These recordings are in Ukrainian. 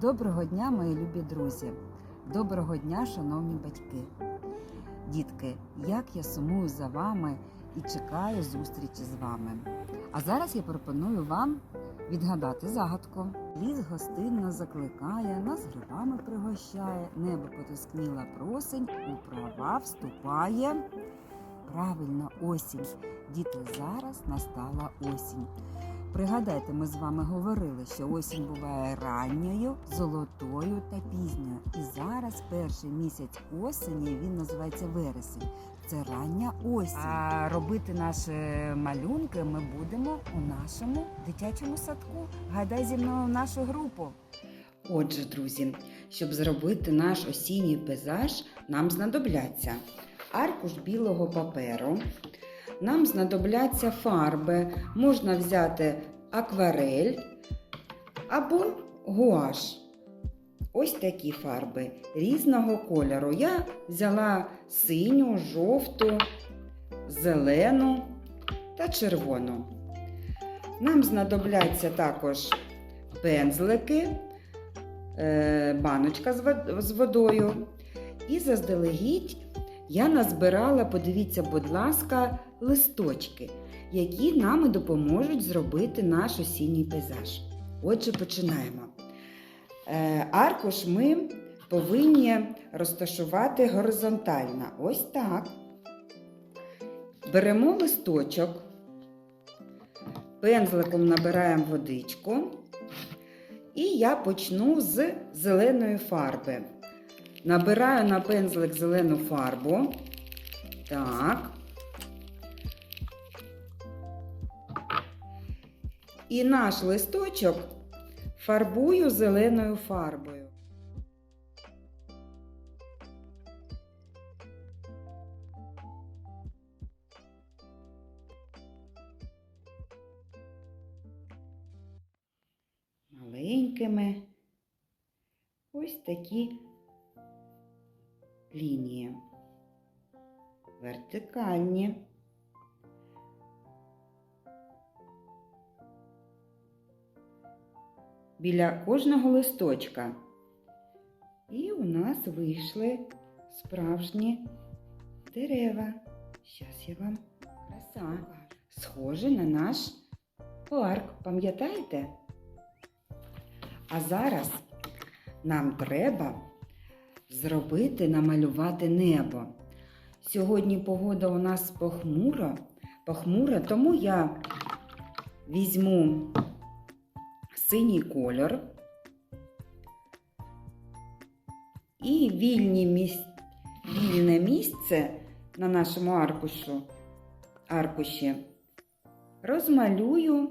Доброго дня, мої любі друзі! Доброго дня, шановні батьки! Дітки, як я сумую за вами і чекаю зустрічі з вами. А зараз я пропоную вам відгадати загадку. Ліс гостинно закликає, нас грибами пригощає, небо потускніла просень, у права вступає. Правильно, осінь. Діти, зараз настала осінь. Пригадайте, ми з вами говорили, що осінь буває ранньою, золотою та пізньою. І зараз перший місяць осені він називається вересень. Це рання осінь. А робити наші малюнки ми будемо у нашому дитячому садку. Гадай зі мною нашу групу. Отже, друзі, щоб зробити наш осінній пейзаж, нам знадобляться аркуш білого паперу. Нам знадобляться фарби. Можна взяти акварель або гуаш. Ось такі фарби різного кольору. Я взяла синю, жовту, зелену та червону. Нам знадобляться також пензлики, е, баночка з водою. І заздалегідь я назбирала, подивіться, будь ласка, листочки, які нам допоможуть зробити наш осінній пейзаж. Отже, починаємо. Е, Аркуш ми повинні розташувати горизонтально. Ось так. Беремо листочок, пензликом набираємо водичку. І я почну з зеленої фарби. Набираю на пензлик зелену фарбу. Так. І наш листочок фарбую зеленою фарбою. Маленькими ось такі лінії. Вертикальні. Біля кожного листочка. І у нас вийшли справжні дерева. Зараз я вам краса. Схоже на наш парк. Пам'ятаєте? А зараз нам треба зробити, намалювати небо. Сьогодні погода у нас похмура, похмура, тому я візьму синій кольор і вільні міс... вільне місце на нашому аркушу, аркуші розмалюю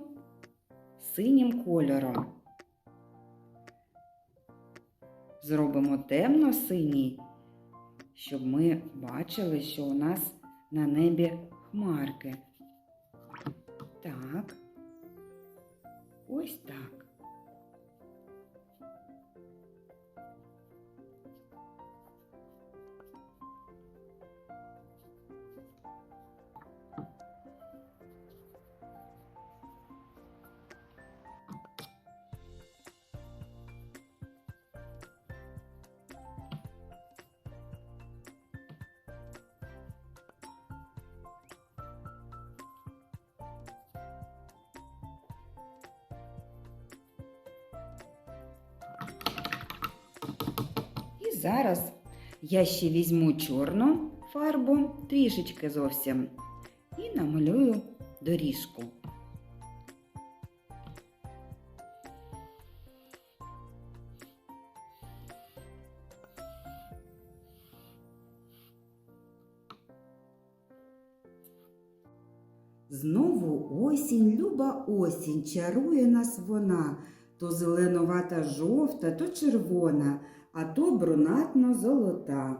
синім кольором. Зробимо темно-синій, щоб ми бачили, що у нас на небі хмарки. Так. Ось так. Зараз я ще візьму чорну фарбу, трішечки зовсім, і намалюю доріжку. Знову осінь, люба осінь, чарує нас вона, то зеленувата жовта, то червона, а то брунатно золота.